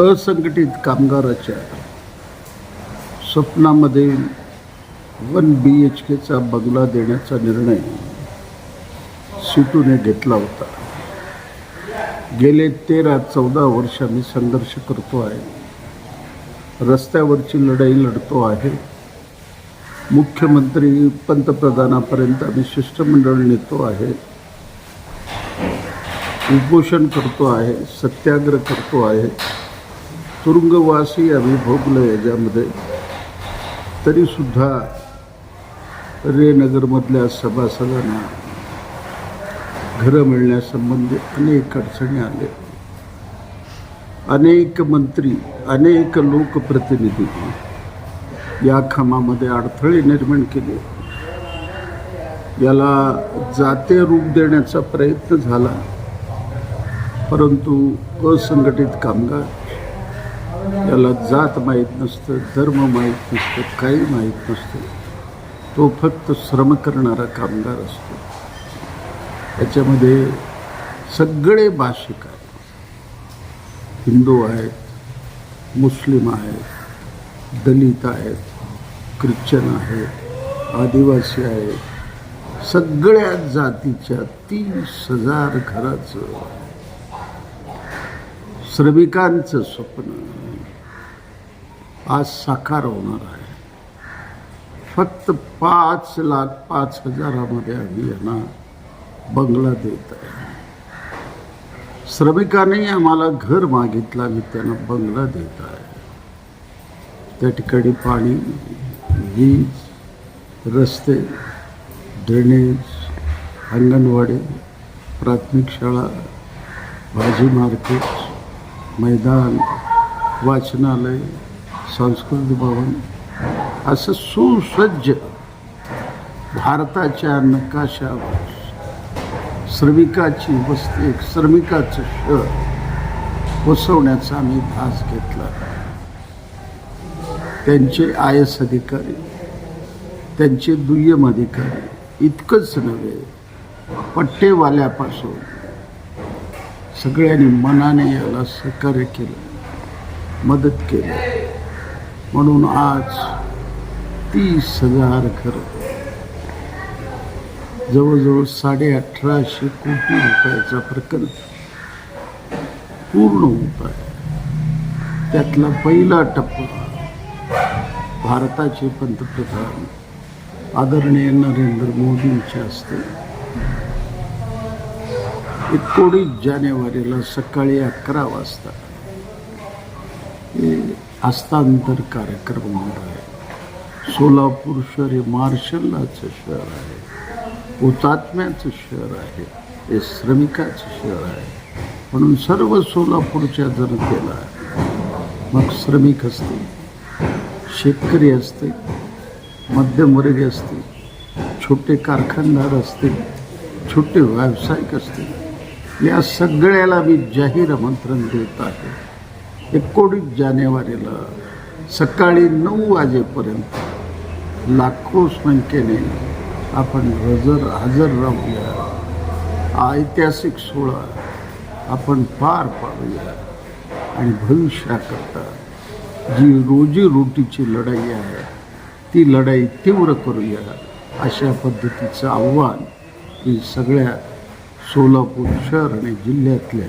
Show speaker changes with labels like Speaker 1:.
Speaker 1: असंघटित कामगाराच्या स्वप्नामध्ये वन बी एच केचा बंगला देण्याचा निर्णय सिटूने घेतला होता. गेले तेरा चौदा वर्ष मी संघर्ष करतो आहे. रस्त्यावरची लढाई लढतो आहे. मुख्यमंत्री पंतप्रधानापर्यंत आम्ही शिष्टमंडळ नेतो आहे. उपोषण करतो आहे सत्याग्रह करतो आहे. तुरुंगवासी आम्ही भोगलं याच्यामध्ये. तरीसुद्धा रेनगरमधल्या सभासदांना घरं मिळण्यासंबंधी अनेक अडचणी आले अनेक मंत्री अनेक लोकप्रतिनिधी या कामामध्ये अडथळे निर्माण केले. याला जाते रूप देण्याचा प्रयत्न झाला. परंतु असंघटित कामगार याला जात माहीत नसतं धर्म माहीत नसतं काही माहीत नसतं. तो फक्त श्रम करणारा कामगार असतो. त्याच्यामध्ये सगळे भाषिक आहेत. हिंदू आहेत मुस्लिम आहेत दलित आहेत ख्रिश्चन आहेत आदिवासी आहेत. सगळ्या जातीच्या तीस हजार घराचं श्रमिकांचं स्वप्न. आज साकार होणार आहे. फक्त पाच लाख पाच हजारामध्ये आम्ही यांना बंगला देत आहे श्रमिकांनी आम्हाला घर मागितलं आम्ही त्यांना बंगला देत आहे. त्या ठिकाणी पाणी वीज रस्ते ड्रेनेज अंगणवाडी प्राथमिक शाळा भाजी मार्केट मैदान वाचनालय सांस्कृतिक भवन. असं सुसज्ज भारताच्या नकाशावर श्रमिकाची वस्ती एक श्रमिकाचं शहर वसवण्याचा आम्ही भास घेतला. त्यांचे आय एस अधिकारी त्यांचे दुय्यम अधिकारी इतकंच नव्हे पट्टेवाल्यापासून सगळ्यांनी मनाने याला सहकार्य केलं मदत केली. म्हणून आज तीस हजार खरं. जवळजवळ साडे अठराशे कोटी रुपयाचा प्रकल्प. पूर्ण होत आहे. त्यातला पहिला टप्पा भारताचे पंतप्रधान आदरणीय नरेंद्र मोदींच्या हस्ते. एकोणीस जानेवारीला सकाळी अकरा वाजता. हस्तांतर कार्यक्रम होणार आहे. सोलापूर शहर हे मार्शलाचं शहर आहे. हुतात्म्याचं शहर आहे. हे श्रमिकाचं शहर आहे. म्हणून सर्व सोलापूरच्या जनतेला मग श्रमिक असतील शेतकरी असतील मध्यमवर्गीय असतील छोटे कारखानदार असतील छोटे व्यावसायिक असतील या सगळ्याला मी जाहीर आमंत्रण देत आहे. एकोणीस जानेवारीला सकाळी नऊ वाजेपर्यंत लाखो संख्येने आपण हजर हजर राहूया. ऐतिहासिक सोहळा आपण पार पाडूया आणि भविष्याकरता जी रोजीरोटीची लढाई आहे ती लढाई तीव्र करूया अशा पद्धतीचं आव्हान मी सगळ्या सोलापूर शहर आणि जिल्ह्यातल्या